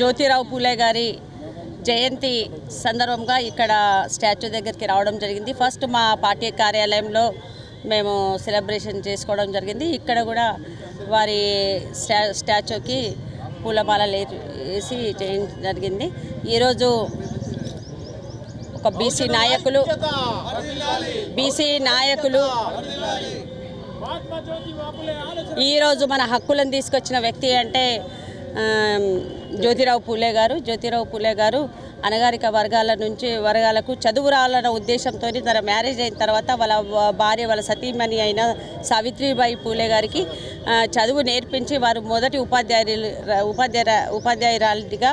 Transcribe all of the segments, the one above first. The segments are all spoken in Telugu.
జ్యోతిరావు పూలే గారి జయంతి సందర్భంగా ఇక్కడ స్టాచ్యూ దగ్గరికి రావడం జరిగింది. ఫస్ట్ మా పార్టీ కార్యాలయంలో మేము సెలబ్రేషన్ చేసుకోవడం జరిగింది. ఇక్కడ కూడా వారి స్టా స్టాచ్యూకి పూలమాలలు వేసి చేయడం జరిగింది. ఈరోజు ఒక బీసీ నాయకులు బీసీ నాయకులు ఈరోజు మన హక్కులను తీసుకొచ్చిన వ్యక్తి అంటే జ్యోతిరావు పూలే గారు జ్యోతిరావు పూలే గారు అనగారిక వర్గాల నుంచి వర్గాలకు చదువు రావాలన్న ఉద్దేశంతో తన మ్యారేజ్ అయిన తర్వాత వాళ్ళ భార్య వాళ్ళ సతీమణి అయిన సావిత్రిబాయి పూలే గారికి చదువు నేర్పించి వారు మొదటి ఉపాధ్యాయులు ఉపాధ్యాయ ఉపాధ్యాయురాలిగా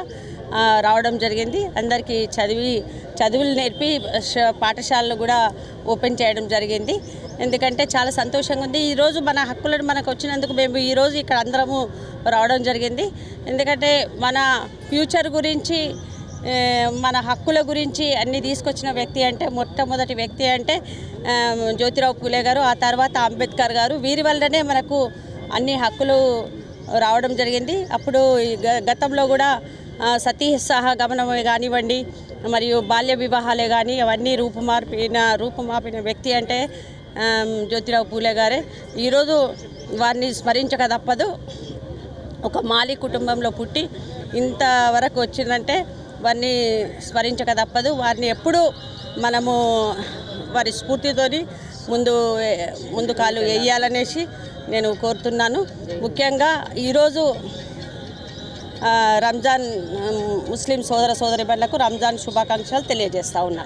రావడం జరిగింది. అందరికీ చదివి చదువులు నేర్పి ష- పాఠశాలలు కూడా ఓపెన్ చేయడం జరిగింది. ఎందుకంటే చాలా సంతోషంగా ఉంది. ఈరోజు మన హక్కులను మనకు వచ్చినందుకు మేము ఈరోజు ఇక్కడ అందరము రావడం జరిగింది. ఎందుకంటే మన ఫ్యూచర్ గురించి మన హక్కుల గురించి అన్ని తీసుకొచ్చిన వ్యక్తి అంటే మొట్టమొదటి వ్యక్తి అంటే జ్యోతిరావు పూలే గారు ఆ తర్వాత అంబేద్కర్ గారు. వీరి వల్లనే మనకు అన్ని హక్కులు రావడం జరిగింది. అప్పుడు గ- గతంలో కూడా ఆ, గమనమే కానివ్వండి మరియు బాల్య వివాహాలే కానీ అవన్నీ రూపుమార్పిన రూపుమాపిన వ్యక్తి అంటే జ్యోతిరావు పూలే గారే. ఈరోజు వారిని స్మరించక తప్పదు. ఒక మాలి కుటుంబంలో పుట్టి ఇంతవరకు వచ్చిందంటే వారిని స్మరించక తప్పదు. వారిని ఎప్పుడూ మనము వారి స్ఫూర్తితోని ముందు ముందు కాలు వేయాలనేసి నేను కోరుతున్నాను. ముఖ్యంగా ఈరోజు రంజాన్ ముస్లిం సోదర సోదరి రంజాన్ శుభాకాంక్షలు తెలియజేస్తా ఉన్నాను